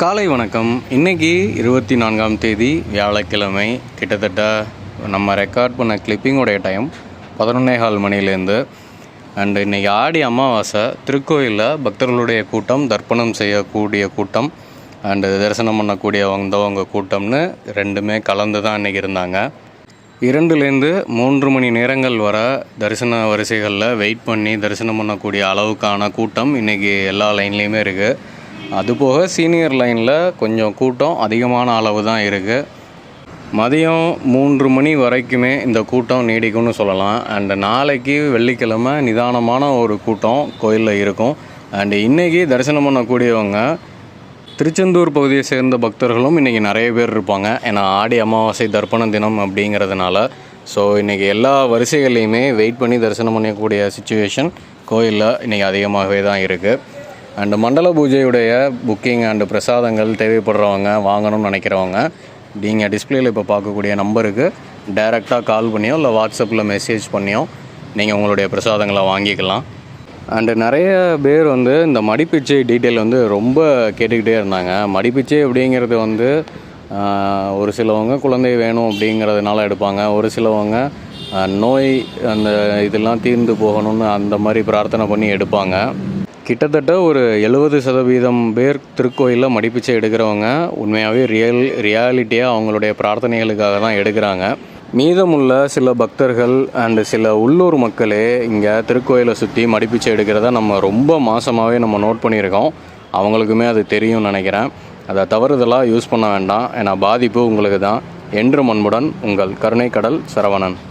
காலை வணக்கம். இன்னைக்கு இருபத்தி நான்காம் தேதி வியாழக்கிழமை. கிட்டத்தட்ட நம்ம ரெக்கார்ட் பண்ண கிளிப்பிங்கோடைய டைம் பதினொன்னே கால் மணிலேருந்து அண்டு இன்றைக்கி ஆடி அமாவாசை திருக்கோயிலில் பக்தர்களுடைய கூட்டம் தர்ப்பணம் செய்யக்கூடிய கூட்டம் அண்டு தரிசனம் பண்ணக்கூடிய வந்தவங்க கூட்டம்னு ரெண்டுமே கலந்து தான் இன்றைக்கி இருந்தாங்க. இரண்டுலேருந்து மூன்று மணி நேரங்கள் வர தரிசன வரிசைகளில் வெயிட் பண்ணி தரிசனம் பண்ணக்கூடிய அளவுக்கான கூட்டம் இன்றைக்கி எல்லா லைன்லேயுமே இருக்குது அதுபோக சீனியர் லைனில் கொஞ்சம் கூட்டம் அதிகமான அளவு தான் இருக்குது மதியம் மூன்று மணி வரைக்குமே இந்த கூட்டம் நீடிக்கும்னு சொல்லலாம். அண்டு நாளைக்கு வெள்ளிக்கிழமை நிதானமான ஒரு கூட்டம் கோயிலில் இருக்கும். அண்டு இன்றைக்கி தரிசனம் பண்ணக்கூடியவங்க திருச்செந்தூர் பகுதியை சேர்ந்த பக்தர்களும் இன்றைக்கி நிறைய பேர் இருப்பாங்க. ஏன்னா ஆடி அமாவாசை தர்ப்பண தினம் அப்படிங்கிறதுனால. ஸோ இன்றைக்கி எல்லா வரிசைகள்லையுமே வெயிட் பண்ணி தரிசனம் பண்ணக்கூடிய சுச்சுவேஷன் கோயிலில் இன்றைக்கி அதிகமாகவே தான் இருக்குது அண்டு மண்டல பூஜையுடைய புக்கிங் அண்டு பிரசாதங்கள் தேவைப்படுறவங்க வாங்கணும்னு நினைக்கிறவங்க நீங்கள் டிஸ்பிளேயில் இப்போ பார்க்கக்கூடிய நம்பருக்கு டைரெக்டாக கால் பண்ணியோ இல்லை வாட்ஸ்அப்பில் மெசேஜ் பண்ணியோ நீங்கள் உங்களுடைய பிரசாதங்களை வாங்கிக்கலாம். அண்டு நிறைய பேர் வந்து இந்த மடிப்பிச்சை டீட்டெயில் வந்து ரொம்ப கேட்டுக்கிட்டே இருந்தாங்க. மடிப்பிச்சை அப்படிங்கிறது வந்து ஒரு சிலவங்க குழந்தை வேணும் அப்படிங்கிறதுனால எடுப்பாங்க. ஒரு சிலவங்க நோய் அந்த இதெல்லாம் தீர்ந்து போகணும்னு அந்த மாதிரி பிரார்த்தனை பண்ணி எடுப்பாங்க. கிட்டத்தட்ட ஒரு எழுபது சதவீதம் பேர் திருக்கோயிலில் மடிப்பிச்சை எடுக்கிறவங்க. உண்மையாகவே ரியல் ரியாலிட்டியாக அவங்களுடைய பிரார்த்தனைகளுக்காக தான் எடுக்கிறாங்க. மீதமுள்ள சில பக்தர்கள் அண்டு சில உள்ளூர் மக்களே இங்கே திருக்கோயிலை சுற்றி மடிப்பிச்சை எடுக்கிறத நம்ம ரொம்ப மாசமாகவே நம்ம நோட் பண்ணியிருக்கோம். அவங்களுக்குமே அது தெரியும்னு நினைக்கிறேன். அதை தவறுதலாக யூஸ் பண்ண வேண்டாம். ஏன்னா பாதிப்பு உங்களுக்கு தான் என்று மண்புடன் உங்கள் கருணைக்கடல் சரவணன்.